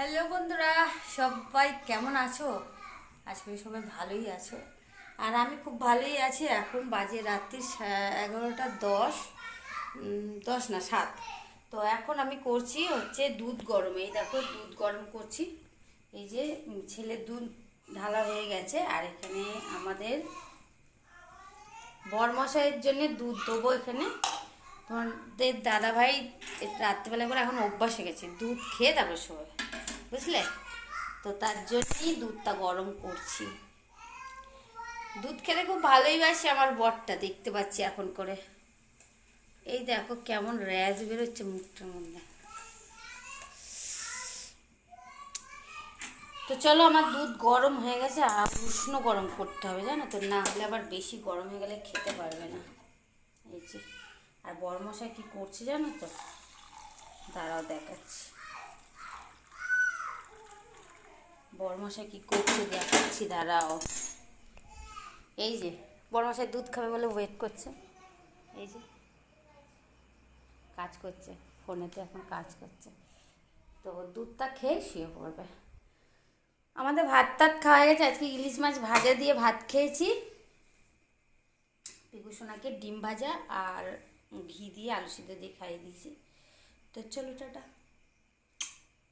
Hello বন্ধুরা, সবাই কেমন আছো? আজকে সবাই ভালোই আছো। আর আমি খুব ভালোই আছি এখন, বাজে রাত্রি এগারোটা দশ দশ না সাত। তো এখন আমি করছি হচ্ছে দুধ গরম। এই দেখো, দুধ গরম করছি। এই যে ছেলের দুধ ঢালা হয়ে গেছে, আর এখানে আমাদের বরমশাইয়ের জন্য দুধ দেবো এখানে। তোমাদের দাদাভাই রাত্রেবেলা করে এখন অভ্যাস হয়ে গেছে, দুধ খেয়ে তারপর শোবে। বুঝলে? তো তার জন্যই দুধটা গরম করছি। দুধ খেতে খুব ভালোই বাসে আমার বরটা, দেখতে পাচ্ছি এখন করে। এই দেখো কেমন র্যাজ বেরোচ্ছে মুখটার মধ্যে। তো চলো আমার দুধ গরম হয়ে গেছে, আর উষ্ণ গরম করতে হবে, জানো তো? না হলে আবার বেশি গরম হয়ে গেলে খেতে পারবে না। এই যে, আর বড়মশাই কি করছে জানো তো? দাঁড়াও দেখাচ্ছি। বড়মশাই কি করছে? দেখাচ্ছি, দাঁড়াও। এই যে বড়মশাই দুধ খাবে বলে ওয়েট করছে। এই যে, কাজ করছে ফোনেতে এখন কাজ করছে। তো দুধটা খেয়ে শুয়ে পড়বে। আমাদের ভাত টাত খাওয়া গেছে, আজকে ইলিশ মাছ ভাজা দিয়ে ভাত খেয়েছি। পিকু সোনাকে ডিম ভাজা আর ঘি দিয়ে আলু সিদ্ধ দিয়ে খাইয়ে দিয়েছি। তো চলো টাটা।